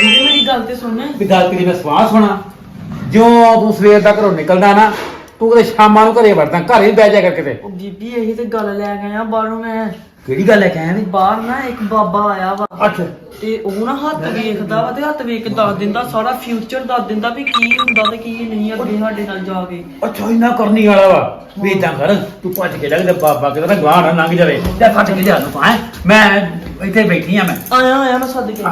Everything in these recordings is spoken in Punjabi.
ਵੀਰੇ ਮੇਰੀ ਗੱਲ ਤੇ ਸੁਣ। ਵੀ ਗੱਲ ਤੇਰੀ ਮੈਂ ਸਵਾਹ ਸੁਣਾ। ਜੋ ਤੂੰ ਸਵੇਰ ਦਾ ਘਰੋਂ ਨਿਕਲਦਾ ਨਾ ਤੂੰ ਕਦੇ ਸ਼ਾਮਾਂ ਨੂੰ ਘਰੇ ਵੜਦਾ ਘਰੇ ਹੀ ਬਹਿ ਜਾ ਕਰ ਕਿਤੇ। ਉਹ ਬੀਬੀ ਇਹੀ ਤੇ ਗੱਲ ਲੈ ਕੇ ਆਇਆ ਬਾਹਰੋਂ ਮੈਂ। ਕਿਹੜੀ ਗੱਲ ਹੈ ਕਹਿੰਦੇ ਬਾਹਰ ਨਾ ਇੱਕ ਬਾਬਾ ਆਇਆ ਵਾ। ਅੱਛਾ। ਤੇ ਉਹ ਨਾ ਹੱਥ ਵੇਖਦਾ ਵਾ ਤੇ ਹੱਥ ਵੇਖ ਕੇ ਦੱਸ ਦਿੰਦਾ ਸਾਰਾ ਫਿਊਚਰ ਦੱਸ ਦਿੰਦਾ ਵੀ ਕੀ ਹੁੰਦਾ ਤੇ ਕੀ ਨਹੀਂ ਅੱਗੇ ਸਾਡੇ ਨਾਲ ਜਾ ਕੇ। ਅੱਛਾ ਇੰਨਾ ਕਰਨੀ ਵਾਲਾ ਵਾ। ਵੀ ਇਦਾਂ ਕਰ ਤੂੰ ਭੱਜ ਕੇ ਕੇ ਬਾਬਾ ਕਿਤੇ ਨਾ ਨਾ ਲੰਘ ਜਾਵੇ। ਲੈ ਫੱਟ ਕੇ ਜਾ ਨੂੰ ਪਾ ਮੈਂ ਇੱਥੇ ਬੈਠੀ ਆ ਮੈਂ। ਆਇਆ ਆਇਆ ਮੈਂ ਸੱਦ ਕੇ।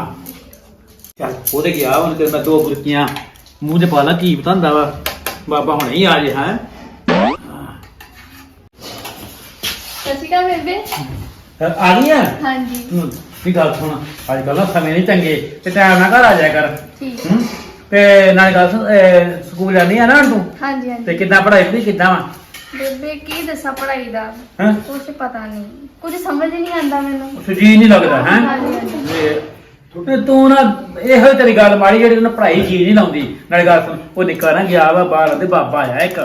ਚੱਲ ਉਹਦੇ ਗਿਆ ਉਹਨੇ ਤੇ ਮੈਂ ਦੋ ਬੁਰਕੀਆਂ ਮੂੰਹ 'ਚ ਪਾ ਲਾ ਕੀ ਪਤਾ ਹੁੰਦਾ ਵਾ। ਬਾਬਾ ਹੁਣੇ ਹੀ ਆ ਜੇ ਹਾਂ। ਅਕਾਲ ਬੇਬੇ। ਆ ਗਈ ਆ? ਹਾਂਜੀ। ਹੂੰ ਵੀ ਗੱਲ ਸੁਣ ਅੱਜ ਕੱਲ੍ਹ ਨਾ ਸਮੇਂ ਨਹੀਂ ਚੰਗੇ ਤੇ ਟਾਈਮ ਨਾਲ ਘਰ ਆ ਜਾਇਆ ਕਰ। ਠੀਕ। ਹੂੰ ਤੇ ਨਾਲੇ ਗੱਲ ਸੁਣ ਅਹ ਸਕੂਲ ਜਾਂਦੀ ਆ ਨਾ ਹੁਣ ਤੂੰ? ਹਾਂਜੀ ਤੇ ਹਾਂਜੀ ਕਿੱਦਾਂ ਪੜ੍ਹਾਈ ਪੜ੍ਹੀ ਕਿੱਦਾਂ ਵਾ? ਬੇਬੇ ਕੀ ਦੱਸਾਂ ਪੜ੍ਹਾਈ ਦਾ? ਹੈਂ? ਕੁਝ ਪਤਾ ਨਹੀਂ ਕੁਝ ਸਮਝ ਨਹੀਂ ਆਉਂਦਾ ਮੈਨੂੰ। ਜੀ ਨਹੀਂ ਲੱਗਦਾ ਹੈ? ਹਾਂਜੀ, ਹਾਂਜੀ। ਤੇ ਤੂੰ ਨਾ ਇਹੋ ਹੀ ਤੇਰੀ ਗੱਲ ਮਾੜੀ ਜਿਹੜੀ ਉਹਨੇ ਪੜ੍ਹਾਈ ਚੀਜ਼ ਨਹੀਂ ਲਾਉਂਦੀ। ਨਾਲੇ ਗੱਲ ਸੁਣ ਉਹ ਨਿੱਕਾ ਨਾ ਗਿਆ ਵਾ ਬਾਹਰ ਤੇ ਬਾਬਾ ਆਇਆ ਇੱਕ।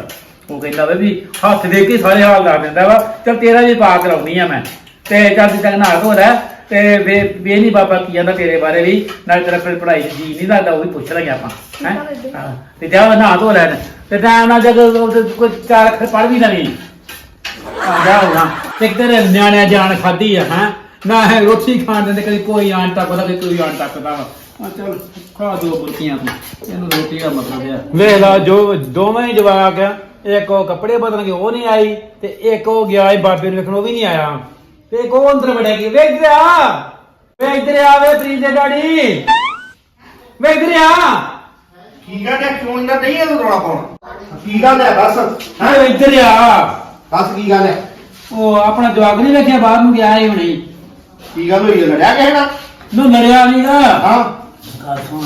ਉਹ ਕਹਿੰਦਾ ਵਾ ਵੀ ਹੱਥ ਦੇ ਕੇ ਸਾਰੇ ਹਾਲ ਲਾ ਦਿੰਦਾ ਵਾ ਚਲ ਤੇਰਾ ਵੀ ਪਾ ਕਰਾਉਣੀ ਆ ਮੈਂ। ਤੇ ਤੂੰ ਤੱਕ ਨਾ ਲੈ ਤੇ ਵੇ ਵੇ ਨਹੀਂ ਬਾਬਾ ਕੀ ਕਹਿੰਦਾ ਤੇਰੇ ਬਾਰੇ ਵੀ ਨਾਲੇ ਤੇਰਾ ਫਿਰ ਪੜ੍ਹਾਈ 'ਚ ਜੀ ਨਹੀਂ ਲੱਗਦਾ ਉਹ ਵੀ ਪੁੱਛ ਲਾਂਗੇ ਆਪਾਂ ਹੈਂ। ਹਾਂ, ਤੇ ਜਾ ਨਾ ਧੋ ਲੈਣ। ਤੇ ਟਾਈਮ ਨਾਲ ਜਦ ਉਹ ਕੋਈ ਚਾਰ ਅੱਖਰ ਪੜ੍ਹ ਵੀ ਲਵੀਂ ਆ ਜਾ ਹੋਣਾ ਇੱਕ ਤੇਰੇ ਨਿਆਣਿਆਂ ਜਾਨ ਖਾਦੀ ਆ ਹੈ? ਨਾ ਹੈ ਰੋਟੀ ਖਾਣ ਦਿੰਦੇ ਕਦੀ ਕੋਈ ਆਣ ਟੱਕਦਾ ਕਦੀ ਕੋਈ ਆਣ ਟੱਕਦਾ ਵਾ ਆ ਚਲ ਖਾ ਦੋ ਬੁਰਕੀਆਂ ਤੂੰ। ਇਹਨੂੰ ਰੋਟੀ ਦਾ ਮਤਲਬ ਆ ਵੇਖ ਲਾ ਜੋ ਦੋਵੇਂ ਹੀ ਜਵਾਕ ਆ ਇੱਕ ਉਹ ਕੱਪੜੇ ਬਦਲਣਗੇ ਉਹ ਨਹੀਂ ਆਈ ਤੇ ਇੱਕ ਉਹ ਗਿਆ ਏ ਬਾਬੇ ਨੂੰ ਵੇਖਣ ਉਹ ਵੀ ਨਹੀਂ ਆਇਆ। ਤੇ ਇੱਕ ਉਹ ਅੰਦਰ ਵੜਿਆ ਕਿ ਵੇਖ ਇੱਧਰ ਆ। ਵੇ ਇੱਧਰ ਆ ਵੇ ਪ੍ਰੀਤ ਦੇ ਡੈਡੀ। ਵੇ ਇੱਧਰ ਆ। ਕੀ ਗੱਲ ਹੈ? ਕਿਉਂ ਇੰਨਾ ਨਹੀਂ ਹੈ ਤੂੰ ਰੌਲਾ ਪਾਉਣਾ? ਕੀ ਗੱਲ ਹੈ? ਦੱਸ। ਹਾਂ ਇੱਧਰ ਆ। ਦੱਸ ਕੀ ਗੱਲ ਹੈ? ਉਹ ਆਪਣਾ ਜਵਾਕ ਨਹੀਂ ਵੇਖਿਆ ਬਾਹਰ ਨੂੰ ਗਿਆ ਏ ਹੁਣੇ। ਕੀ ਗੱਲ ਹੋਈ ਹੈ ਲੜਿਆ ਕਿਸੇ ਨਾਲ? ਨੂੰ ਲੜਿਆ ਨਹੀਂ ਨਾ ਹਾਂ। ਗੱਲ ਸੁਣ।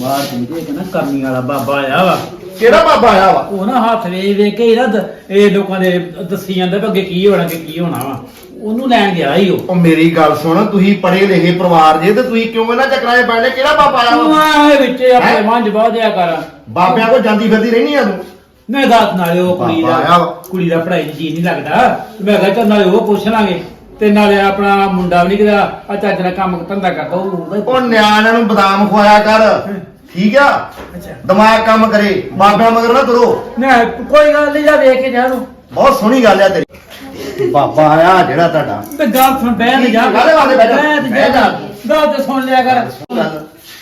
ਬਾਹਰ ਕਹਿੰਦੇ ਕਿ ਨਾ ਕਰਨੀ ਵਾਲਾ ਬਾਬਾ ਆਇਆ ਵਾ। ਕਿਹੜਾ ਬਾਬਾ ਆਇਆ ਵਾ? ਉਹ ਨਾ ਹੱਥ ਵੇਖ ਵੇਖ ਕੇ ਇਹਦਾ ਦ- ਇਹ ਲੋਕਾਂ ਦੇ ਦੱਸੀ ਜਾਂਦਾ ਵੀ ਅੱਗੇ ਕੀ ਹੋਣਾ ਕਿ ਕੀ ਹੋਣਾ ਵਾ। ਉਹਨੂੰ ਲੈਣ ਗਿਆ ਹੀ ਉਹ। ਉਹ ਮੇਰੀ ਗੱਲ ਸੁਣ ਤੁਸੀਂ ਪੜੇ ਲਿਖੇ ਪਰਿਵਾਰ ਜੇ ਤੇ ਤੁਸੀਂ ਕਿਉਂ ਇਹਨਾਂ ਚੱਕਰਾਂ 'ਚ ਪੈਣੇ ਕਿਹੜਾ ਬਾਬਾ ਆਇਆ ਵਾ? ਆ ਵਿੱਚ ਆਪਣੇ ਹੈਂ? ਮਨ ਚ ਬਾਹ ਦਿਆ ਕਰ। ਬਾਬਿਆਂ ਕੋ ਜਾਂਦੀ ਫਿਰਦੀ ਰਹਿਣੀ ਆ ਤੂੰ? ਮੈਂ ਦਾਤ ਨਾਲੇ ਉਹ ਕੁੜੀ ਬਾਬਾ ਆਇਆ ਦਾ ਵਾ। ਕੁੜੀ ਦਾ ਪੜ੍ਹਾਈ 'ਚ ਜੀ ਨਹੀਂ ਲੱਗਦਾ। ਮੈਂ ਕਿਹਾ ਚੱਲ ਨਾਲੇ ਉਹ ਪੁੱਛ ਲਾਂਗੇ। ਤੇ ਨਾਲੇ ਆਪਣਾ ਮੁੰਡਾ ਵੀ ਨਹੀਂ ਕਿਦਾ ਆ ਚੱਜ ਨਾਲ ਕੰਮ ਧੰਦਾ ਕਰਦਾ ਉਹ ਹੀ। ਉਹ ਨਿਆਣਿਆਂ ਨੂੰ ਬਦਾਮ ਖਵਾਇਆ ਕਰ ਠੀਕ ਆ? ਅੱਛਾ। ਦਿਮਾਗ ਕੰਮ ਕਰੇ ਬਾਬਿਆਂ ਮਗਰ ਨਾ ਤੁਰੋ। ਨਾ ਕੋਈ ਗੱਲ ਨਹੀਂ ਜਾ ਵੇਖ ਕੇ ਜਾ ਤੂੰ ਬਹੁਤ ਸੋਹਣੀ ਗੱਲ ਆ ਤੇਰੀ। ਬਾਬਾ ਆਇਆ ਜਿਹੜਾ ਤੁਹਾਡਾ। ਤੇ ਗੱਲ ਸੁਣ ਬਹਿ ਤੇ ਜਾ। ਕਾਹਦੇ ਵਾਸਤੇ ਬਹਿ ਜਾ? ਗੱਲ ਤੇ ਸੁਣ ਲਿਆ ਕਰ।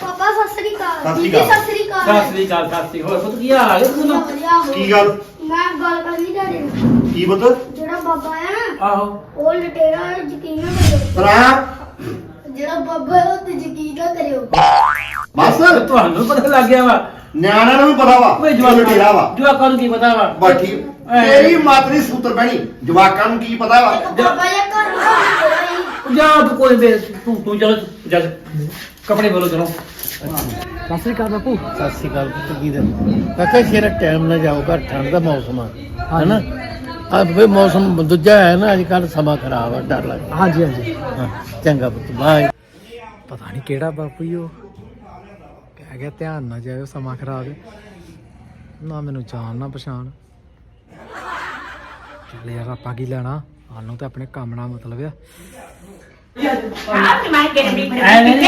ਪਾਪਾ ਸਤਿ ਸ਼੍ਰੀ ਅਕਾਲ। ਸਤਿ ਸ਼੍ਰੀ ਦੀਦੀ ਅਕਾਲ। ਸਤਿ ਸ਼੍ਰੀ ਅਕਾਲ। ਸਤਿ ਸ੍ਰੀ ਅਕਾਲ ਸਤਿ ਸ੍ਰੀ ਅਕਾਲ। ਹੋਰ ਪੁੱਤ ਕੀ ਹਾਲ ਆ? ਗਿਆ ਤੂੰ ਕੀ ਗੱਲ? ਮੈਂ ਗੱਲ ਕਰਨੀ ਤੁਹਾਡੇ ਨਾਲ। ਕੀ ਬਤ ਜਿਹੜਾ ਬਾਬਾ ਆਇਆ ਨਾ ਆਹੋ। ਉਹ ਲਟੇਰਾ ਯਕੀਨ ਨਾ ਕਰਿਓ। ਤਰਾ ਜਿਹੜਾ ਬਾਬਾ ਹੈ ਉਹ ਤੇ ਯਕੀਨ ਨਾ ਕਰਿਓ। ਬਸ। ਤੁਹਾਨੂੰ ਪਤਾ ਲੱਗ ਗਿਆ ਵਾ। ਨਿਆਣਿਆਂ ਨੂੰ ਵੀ ਪਤਾ ਵਾ ਓਏ ਜਵਾਕ ਤੇਰਾ ਵਾ। ਜਵਾਕਾਂ ਨੂੰ ਕੀ ਪਤਾ ਵਾ? ਬਸ ਠੀਕ ਐ। ਤੇਰੀ ਮਾਤਰੀ ਸੂਤਰ ਬਣੀ ਜਵਾਕਾਂ ਨੂੰ ਕੀ ਪਤਾ ਵਾ? ਬਾਬਾ ਜਿਹਾ ਘਰ ਨਾ ਹੋਈ ਜਾ ਤੂੰ ਕੋਈ ਦੇ ਤੂੰ ਤੂੰ ਚਲ ਜਾ ਕੱਪੜੇ ਬੋਲੋ ਚਲੋ। ਸਤਿ ਸ੍ਰੀ ਅਕਾਲ ਬਾਪੂ। ਸਤਿ ਸ੍ਰੀ ਅਕਾਲ ਪੁੱਤ ਕੀ ਦਾ। ਕਾਕਾ ਸ਼ੇਰਾ ਟਾਈਮ ਨਾਲ ਜਾਓ ਘਰ ਠੰਡ ਦਾ ਮੌਸਮ ਆ। ਹੈਨਾ? ਆ ਵੇ ਮੌਸਮ ਦੂਜਾ ਹੈ ਨਾ ਅੱਜ ਕੱਲ ਸਮਾਂ ਖਰਾਬ ਆ ਡਰ ਲੱਗਦਾ। ਹਾਂਜੀ ਹਾਂਜੀ। ਹਾਂ ਚੰਗਾ ਪੁੱਤ ਬਾਏ। ਪਤਾ ਨਹੀਂ ਕਿਹੜਾ ਬਾਪੂ ਹੀ ਉਹ। ਕਹਿ ਗਿਆ ਧਿਆਨ ਨਾ ਜਾਇਓ ਸਮਾਂ ਖਰਾਬ ਹੈ। ਨਾ ਮੈਨੂੰ ਜਾਣ ਨਾ ਪਛਾਣ। ਚੱਲ ਯਾਰ ਆਪਾਂ ਕੀ ਲੈਣਾ? ਸਾਨੂੰ ਤਾਂ ਆਪਣੇ ਕੰਮ ਨਾਲ ਮਤਲਬ ਆ।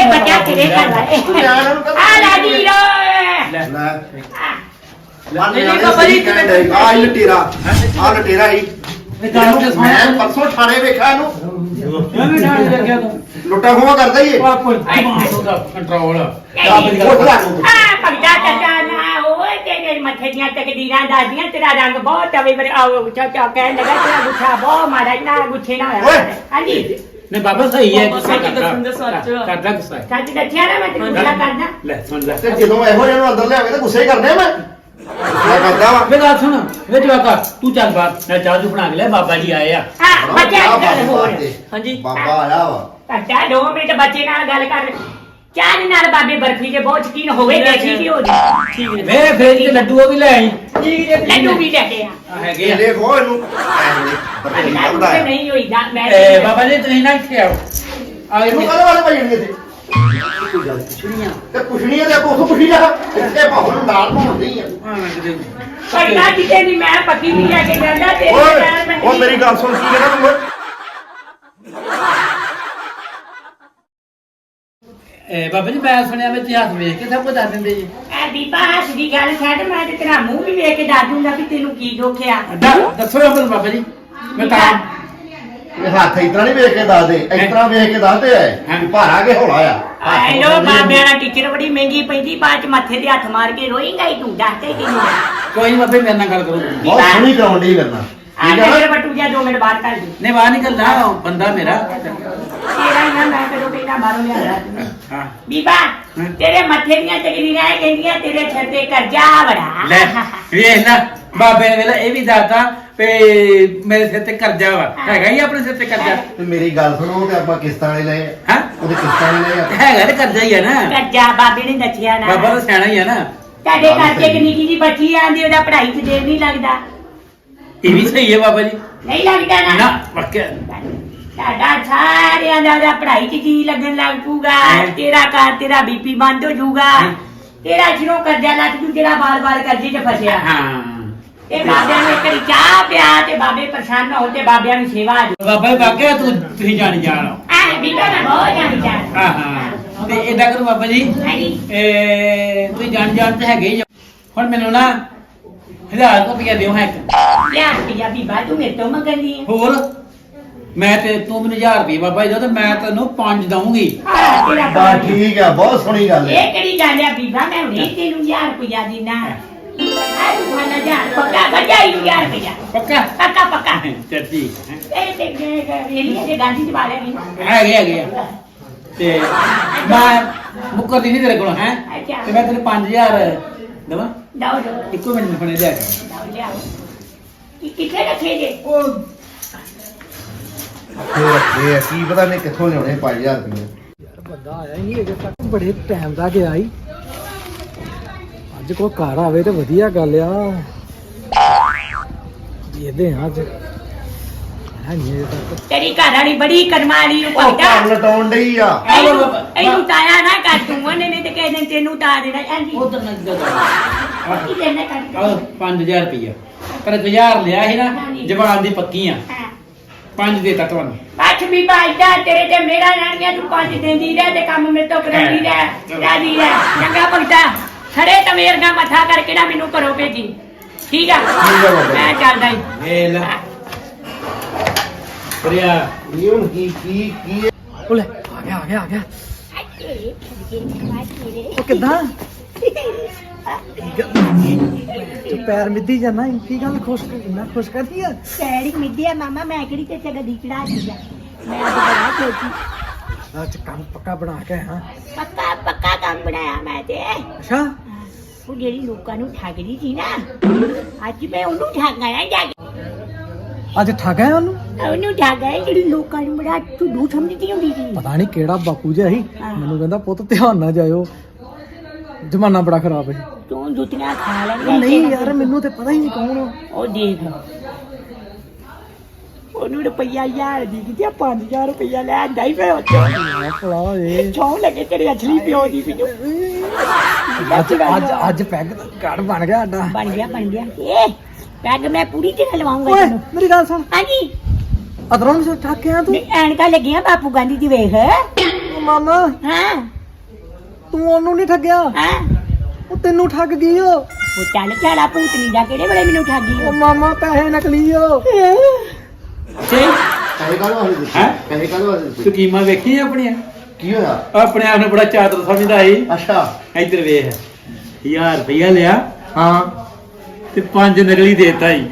ਬੱਚਾ ਤੇਰੇ ਘਰ ਲੈ ਲੈ। ਲੈ ਨਿਆਣੇ ਬਾਬਾ ਜੀ ਕੀ ਡਏ? ਆਹ ਹੀ? ਲਟੇਰਾ ਆ ਲਟੇਰਾ ਹੀ। ਮੈਂ ਪਰਸੋਂ ਥਾਣੇ ਵੇਖਿਆ ਇਹਨੂੰ। ਵੀ ਡਾਂਟ ਲੱਗਿਆ ਤੂੰ। ਲੁੱਟਾ ਖੋਆ ਕਰਦਾ ਹੀ ਇਹ। ਆ। ਦਿਮਾਗ ਦਾ ਕੰਟਰੋਲ ਆਪ ਦੀ ਗੱਲ ਆ ਭਗਤਾ ਚਾਚਾ ਨਾ ਓਏ ਤੇਰੇ ਮੱਥੇ ਦੀਆਂ ਤਕਦੀਰਾਂ ਦਾਦੀਆਂ ਤੇਰਾ ਰੰਗ ਬਹੁਤ ਅਵੇ ਬਰ ਆਓ ਚਾਚਾ ਕਹਿਣ ਲੱਗਾ ਤੇਰਾ ਗੁੱਠਾ ਬਹੁਤ ਮਾੜਾ ਨਾ ਗੁੱਠੇ ਨਾ ਹੋਇਆ। ਓਏ। ਹਾਂਜੀ। ਨੇ ਬਾਬਾ ਸਹੀ ਹੈ ਬਾਬਾ ਗੁੱਸਾ ਸੱਚ ਕਰਦਾ। ਦੱਸਣ ਦੇ ਸੱਚ। ਕਰਦਾ ਗੁੱਸਾ ਹੈ। ਸੱਚ ਦੱਸਿਆ ਨਾ ਮੈਂ ਤੈਨੂੰ ਗੁੱਸਾ ਕਰਦਾ ਲੈ ਸੁਣ ਲੈ। ਤੇ ਜਦੋਂ ਇਹੋ ਜਿਹੇ ਨੂੰ ਅੰਦਰ ਲਿਆਵੇ ਤਾਂ ਗੁੱਸੇ ਹੀ ਕਰਦੇ ਆ ਮੈਂ। ਮੈਂ ਕਰਦਾ ਵਾ। ਗੱਲ ਸੁਣ ਵੇ ਜਵਾਕਾ ਤੂੰ ਚੱਲ ਬਾਹਰ। ਮੈਂ ਚਾਹ ਚੂ ਬਣਾ ਕੇ ਲੈ ਬਾਬਾ ਜੀ ਆਏ ਆ। ਹਾਂ ਬੱਚਾ ਬਾਬਾ ਗੱਲ ਹੋਰ ਹਾਂਜੀ। ਬਾਬਾ ਆਇਆ ਵਾ। ਬੱਚਾ ਦੋ ਮਿੰਟ ਬੱਚੇ ਨਾਲ ਗੱਲ ਕਰ। ਚਾਹ ਨਾਲ ਬਾਬੇ ਬਰਫੀ ਦੇ ਬਹੁਤ ਸ਼ਕੀਨ ਹੋਵੇ ਬੈਠੀ ਵੀ ਹੋ ਜਾ ਠੀਕ ਹੈ। ਵੇ ਫ੍ਰਿਜ ਚ ਲੱਡੂ ਉਹ ਵੀ ਲੈ ਆਈ। ਲੱਡੂ ਵੀ ਲੈ ਕੇ ਆ। ਆ ਹੈਗੇ ਆ। ਇਹ ਦੇਖੋ ਇਹਨੂੰ। ਐਵੇਂ ਲੱਡੂ ਲੱਗਦਾ ਤੇ ਹੈ ਨਹੀਂ ਹੋਈ ਜਾ ਮੈਂ ਏ ਬਾਬਾ ਜੀ ਤੁਸੀਂ ਨਾ ਇੱਥੇ ਆਓ। ਆ ਇਹਨੂੰ ਇਹਨੂੰ ਕਾਹਦੇ ਵਾਲੇ ਭਾਈ ਨੇ ਇੱਥੇ? ਤੇ ਪੁੱਛਣੀ ਹੈ ਤੇ ਆਪਾਂ ਉਥੋਂ ਪੁੱਛੀ ਜਾ। ਇੱਥੇ ਭਾਵੇਂ ਨੂੰ ਨਾਲ ਪਾਉਂਦੀ ਆ। ਪੜਨਾ ਕਿਤੇ ਨਹੀਂ ਮੈਂ ਪੱਕੀ ਨਹੀਂ ਲੈ ਕੇ ਜਾਂਦਾ ਤੇ ਓਏ ਉਹ ਮੇਰੀ ਗੱਲ ਸੁਣ ਕੀ ਕਹਿੰਦਾ ਤੂੰ। ਓਏ? ਇਹ ਬਾਬਾ ਜੀ ਮੈਂ ਸੁਣਿਆ ਵਿੱਚ ਹੱਥ ਵੇਖ ਕੇ ਸਭ ਕੁਝ ਦੱਸ ਦਿੰਦੇ ਜੀ। ਐ ਬੀਬਾ ਹੱਸ ਦੀ ਗੱਲ ਛੱਡ ਮੈਂ ਤੇ ਤੇਰਾ ਮੂੰਹ ਵੀ ਵੇਖ ਕੇ ਦੱਸ ਦੂੰਗਾ ਵੀ ਤੈਨੂੰ ਕੀ ਦੁੱਖ ਆ। ਦੱਸੋ ਬਾਬਾ ਜੀ। ਮੈਂ ਤਾਂ ਇਹ ਹੱਥ ਇਤਰਾ ਨਹੀਂ ਵੇਖ ਕੇ ਦੱਸਦੇ ਇਤਰਾ ਵੇਖ ਕੇ ਦੱਸਦੇ ਐ ਭਾਰਾ ਕੇ ਹੌਲਾ ਆ। ਹੱਥ ਐ ਲੋ ਬਾਬਿਆਂ ਦਾ ਟੀਚਰ ਬੜੀ ਮਹਿੰਗੀ ਪੈਂਦੀ ਬਾਅਦ ਚ ਮੱਥੇ ਤੇ ਹੱਥ ਮਾਰ ਕੇ ਰੋਏਂਗਾ ਹੀ ਤੂੰ ਦੱਸ ਤੇ ਕਿਨੂੰ ਕੋਈ ਨਹੀਂ ਬਾਬੇ ਮੇਰੇ ਨਾਲ ਗੱਲ ਕਰੋ। ਬਹੁਤ ਸੋਹਣੀ ਕਰਾਉਣ ਦੀ ਕਰਨਾ ਆ ਠੀਕ ਆ ਮੇਰੇ ਨਾ ਬਟੂ ਜਾ ਦੋ ਮਿੰਟ ਬਾਅਦ ਕਰ ਦੇ। ਨਹੀਂ ਬਾਹਰ ਨਿਕਲਦਾ ਬੰਦਾ ਮੇਰਾ। ਤੇਰਾ ਹੀ ਨਾ ਮੈਂ ਕਦੋਂ ਕਹਿੰਦਾ ਬਾਹਰੋਂ ਲਿਆ ਹਾਂ। ਬੀਬਾ ਤੇਰੇ ਮੱਥੇ ਦੀਆਂ ਤਕਰੀਰਾਂ ਇਹ ਕਹਿੰਦੀਆਂ ਤੇਰੇ ਸਿਰ ਤੇ ਕਰਜ਼ਾ ਬੜਾ। ਲੈ ਵੇਖ ਨਾ ਬਾਬੇ ਨੇ ਵੇਲਾ ਇਹ ਵੀ ਦੱਸਦਾ ਵੀ ਮੇਰੇ ਸਿਰ ਤੇ ਕਰਜ਼ਾ ਵਾ। ਹੈਗਾ ਹੀ ਆਪਣੇ ਸਿਰ ਤੇ ਕਰਜ਼ਾ? ਤੇ ਮੇਰੀ ਗੱਲ ਸੁਣੋ ਤੇ ਆਪਾਂ ਕਿਸ਼ਤਾਂ ਵਾਲੇ ਲਏ ਆ। ਹਾਂ? ਉਹਦੇ ਕਿਸ਼ਤਾਂ ਵਾਲੇ ਲਏ ਆ। ਹੈਗਾ ਤੇ ਕਰਜ਼ਾ ਹੀ ਆ ਨਾ। ਕਰਜ਼ਾ ਬਾਬੇ ਨੇ ਦੱਸਿਆ ਨਾ। ਬਾਬਾ ਤਾਂ ਸਿਆਣਾ ਹੀ ਆ ਨਾ। ਤੁਹਾਡੇ ਘਰ ਚ ਕਿੰਨੀ ਕੀ ਬੱਚੀ ਆਂਦੀ ਉਹਦਾ ਪੜ੍ਹਾਈ 'ਚ ਦੇਰ ਨਹੀਂ ਲੱਗਦਾ। ਇਹ ਵੀ ਸਹੀ ਹੈ ਬਾਬਾ ਜੀ। ਨਹੀਂ ਲੱਗਦਾ ਨਾ। ਨਾ ਪੱਕੇ ਸਾਡਾ ਸਾਰਿਆਂ ਦਾ ਉਹਦਾ ਪੜ੍ਹਾਈ 'ਚ ਜੀ ਲੱਗਣ ਲੱਗ ਪੂਗਾ ਤੇਰਾ ਘਰ ਤੇਰਾ ਬੀਪੀ ਬੰਦ ਹੋ ਜਾਊਗਾ। ਤੇਰਾ ਜਿਹਨੂੰ ਕਰਜ਼ਾ ਲੱਗ ਜੂ ਜਿਹੜਾ ਬਾਰ-ਬਾਰ ਕਰਜ਼ੇ 'ਚ ਫਸਿਆ। ਹਾਂ। ਤੇ ਬਾਬਿਆਂ ਨੂੰ ਇੱਕ ਵਾਰੀ ਚਾਹ ਪਿਆ ਤੇ ਬਾਬੇ ਪਰੇਸ਼ਾਨ ਨਾ ਹੋ ਤੇ ਬਾਬਿਆਂ ਨੂੰ ਸੇਵਾ ਆ ਜਾਊ ਬਾਬਾ ਬਾਕਿਆ ਤੂੰ ਤੁਸੀਂ ਜਾਣ ਜਾਣੋ। ਆ ਬੀਬਾ ਨਾ ਬਹੁਤ ਜਾਣੀ ਜਾ ਹਾਂ ਹਾਂ। ਤੇ ਇਦਾਂ ਕਰੋ ਬਾਬਾ ਜੀ। ਹਾਂਜੀ। ਇਹ ਤੁਸੀਂ ਜਾਣ ਜਾਣ ਤੇ ਹੈਗੇ ਹੀ ਆ। ਹੁਣ ਮੈਨੂੰ ਨਾ ਹਜ਼ਾਰ ਰੁਪਇਆ ਦਿਓ ਹੈ ਇੱਕ। ਲਿਆ ਪਿਆ ਬੀਬਾ ਤੂੰ ਮੇਰੇ ਤੋਂ ਮੰਗਣੀ ਹੈ ਹੋਰ? ਮੈਂ ਤੇ ਤੂੰ ਮੈਨੂੰ 1000 ਰੁਪਏ ਬਾਬਾ ਜੀ ਦਾ ਤੇ ਮੈਂ ਤੈਨੂੰ 5 ਦਊਂਗੀ। ਆ ਤੇਰਾ ਬਾ ਠੀਕ ਆ ਬਹੁਤ ਸੋਹਣੀ ਗੱਲ ਹੈ। ਇਹ ਕਿਹੜੀ ਗੱਲ ਹੈ ਬੀਬਾ ਮੈਂ ਹੁਣੇ ਤੈਨੂੰ ਹਜ਼ਾਰ ਰੁਪਇਆ ਦੇਣਾ ਆ ਮਨ ਹੈ ਇਹ ਤੇ ਮੈਂ ਮੁੱਕਰਦੀ ਨਹੀਂ ਤੇਰੇ ਕੋਲ ਹੈ ਅੱਛਾ। ਤੇ ਮੈਂ ਤੈਨੂੰ 5000 ਦਵਾਂ ਦਓ ਇੱਕੋ ਮਿੰਟ ਫਣੇ ਲਿਆ ਕੇ ਦਓ ਲਿਆਓ ਕੀ ਕਿੱਥੇ ਰੱਖੇ ਜੇ ਉਹ ਰੱਖੇ ਆ ਕੀ ਪਤਾ ਨਹੀਂ ਕਿੱਥੋਂ ਲਿਆਉਣੇ 5000 ਰੁਪਏ ਯਾਰ ਬੰਦਾ ਆਇਆ ਹੀ ਨਹੀਂ ਅਜੇ ਤੱਕ ਬੜੇ ਟਾਈਮ ਦਾ ਗਿਆ ਹੀ ਅੱਜ ਕੋਈ ਘਰ ਆਵੇ ਤੇ ਵਧੀਆ ਗੱਲ ਆ। ਇਹਦੇ ਅੱਜ। ਤੇਰੀ ਘਰ ਵਾਲੀ ਬੜੀ ਕਰਮਾਂ ਵਾਲੀ ਨੂੰ ਉਹ ਕੰਮ ਲਟਾਉਣ ਡਈ ਆ। ਇਹਨੂੰ ਤਾਇਆ ਨਾ ਕਰ ਤੂੰ ਉਹਨੇ ਨੇ ਤੇ ਕਹਿ ਦੇ ਤੈਨੂੰ ਤਾ ਦੇਣਾ। ਹਾਂਜੀ ਉਧਰ ਨਾ ਕੀ ਦੇਣਾ ਕਰ ਆਹ 5000 ਰੁਪਇਆ ਪਰ 1000 ਲਿਆ ਸੀ ਨਾ ਜਵਾਨ ਦੀ ਪੱਕੀ ਆ। ਹਾਂ। 5 ਦੇਤਾ ਤੁਹਾਨੂੰ। ਬੱਚ ਵੀ ਬਾਈਦਾ ਤੇਰੇ ਤੇ ਮੇਰਾ ਰਾਣੀਆਂ ਤੂੰ ਪੰਜ ਦਿੰਦੀ ਰਹਿ ਤੇ ਕੰਮ ਮੇਰੇ ਤੋਂ ਕਰਾਉਂਦੀ ਰਹਿ ਰਾਦੀ ਰਹਿ। ਚੰਗਾ ਭਗਤਾ ਖੜੇ ਤਵੇਰਗਾ ਮੱਥਾ ਕਰਕੇ ਨਾ ਮੈਨੂੰ ਘਰੋਂ ਭੇਜੀ। ਠੀਕ ਆ? ਆ। ਮੈਂ ਚੱਲਦਾ ਈ ਵੇਲ ਪ੍ਰਿਆ ਹੁਣ ਕੀ ਕੀ ਕੀ ਹੈ? ਉਹ ਲੈ ਆ ਗਿਆ ਆ ਗਿਆ ਆ ਗਿਆ। ਉਹ ਕਿੱਦਾਂ? ਤੂੰ ਪੈਰ ਮਿੱਦੀ ਜਾਣਾ ਕੀ ਗੱਲ ਖੁਸ਼ ਇੰਨਾ ਖੁਸ਼ ਕਰਦੀ ਆ? ਸੈੜੀ ਮਿੱਧਿਆ ਮਾਮਾ ਮੈਂ ਕਿਹੜੀ ਤੇ ਤੇ ਗੱਡੀ ਚੜਾ ਦਿੱਤੀ ਮੈਂ ਤਾਂ ਬੜਾ ਖੁਸ਼ੀ ਅੱਜ ਕੰਮ ਪੱਕਾ ਬਣਾ ਕੇ ਹਾਂ ਪੱਕਾ ਕੰਮ ਬਣਾਇਆ ਮੈਂ ਤੇ ਅੱਛਾ ਉਹ ਜਿਹੜੀ ਲੋਕਾਂ ਨੂੰ ਠੱਗਦੀ ਸੀ ਨਾ ਅੱਜ ਮੈਂ ਉਹਨੂੰ ਠੱਗਾਇਆ ਜਾ ਕੇ ਅੱਜ ਠੱਗ ਆਇਆ ਉਹਨੂੰ ਉਹਨੂੰ ਠੱਗਾਇਆ ਜਿਹੜੀ ਲੋਕਾਂ ਨੂੰ ਬੜਾ ਝੁੱਡੂ ਸਮਝਦੀ ਹੁੰਦੀ ਸੀ ਪਤਾ ਨਹੀਂ ਕਿਹੜਾ ਬਾਪੂ ਜਿਹਾ ਸੀ ਹਾਂ। ਮੈਨੂੰ ਕਹਿੰਦਾ ਪੁੱਤ ਧਿਆਨ ਨਾਲ ਜਾਇਓ ਜ਼ਮਾਨਾ ਬੜਾ ਖਰਾਬ ਹੈ ਤੂੰ ਜੁੱਤੀਆਂ ਖਾ ਲੈਂਦਾ ਨਹੀਂ ਯਾਰ ਮੈਨੂੰ ਤੇ ਪਤਾ ਹੀ ਨਹੀਂ ਕੌਣ ਆ। ਉਹ ਦੇਖ ਉਹਨੂੰ ਰੁਪਈਆ ਹਜ਼ਾਰ ਦੀ ਕਿਤੇ 5000 ਰੁਪਈਆ ਲੈ ਆਂਦਾ ਹੀ ਫਿਰ ਉੱਥੇ। ਭਲਾ ਏ। ਛੋਂ ਲੱਗੇ ਤੇਰੇ ਅਸਲੀ ਪਿਓ ਦੀ ਮੈਨੂੰ। ਅੱਜ ਅੱਜ ਅੱਜ ਪੈਗ ਦਾ ਘੜ ਬਣ ਗਿਆ ਸਾਡਾ। ਬਣ ਗਿਆ ਬਣ ਗਿਆ। ਏ ਪੈਗ ਮੈਂ ਪੂਰੀ ਤੇ ਖਲਵਾਉਂਗਾ ਓਏ ਤੈਨੂੰ। ਮੇਰੀ ਗੱਲ ਸੁਣ। ਹਾਂਜੀ। ਅਦਰੋਂ ਨੂੰ ਠੱਗ ਕੇ ਆ ਤੂੰ? ਨਹੀਂ, ਐਨਕਾਂ ਲੱਗੀਆਂ ਬਾਪੂ ਗਾਂਧੀ ਦੀ ਵੇਖ। ਉਹ ਮਾਮਾ ਹਾਂ। ਤੂੰ ਉਹਨੂੰ ਨਹੀਂ ਠੱਗਿਆ? ਹਾਂ। ਉਹ ਤੈਨੂੰ ਠੱਗ ਗਈ ਓ। ਉਹ ਚੱਲ ਝਾੜਾ ਭੂਤਨੀ ਦਾ ਕਿਹੜੇ ਵੇਲੇ ਮੈਨੂੰ ਠੱਗੀ ਉਹ ਮਾਮਾ ਪੈਸੇ ਨਕਲੀ ਓ। ਛੇ ਪੈਸੇ ਕਾਹਦੇ ਵਾਸਤੇ ਦਿੱਤੇ ਹੈਂ? ਪੈਸੇ ਕਾਹਦੇ ਵਾਸਤੇ ਦਿੱਤੇ ਸਕੀਮਾਂ ਵੇਖੀਆਂ ਆਪਣੀਆਂ? ਕੀ ਹੋਇਆ? ਆਪਣੇ ਆਪ ਨੂੰ ਬੜਾ ਚਾਦਰ ਸਮਝਦਾ ਸੀ। ਅੱਛਾ। ਇੱਧਰ ਵੇਖ। 1000 ਰੁਪਇਆ ਲਿਆ। ਹਾਂ। ਤੇ 5 ਨਗਲੀ ਦੇਤਾ ਹੀ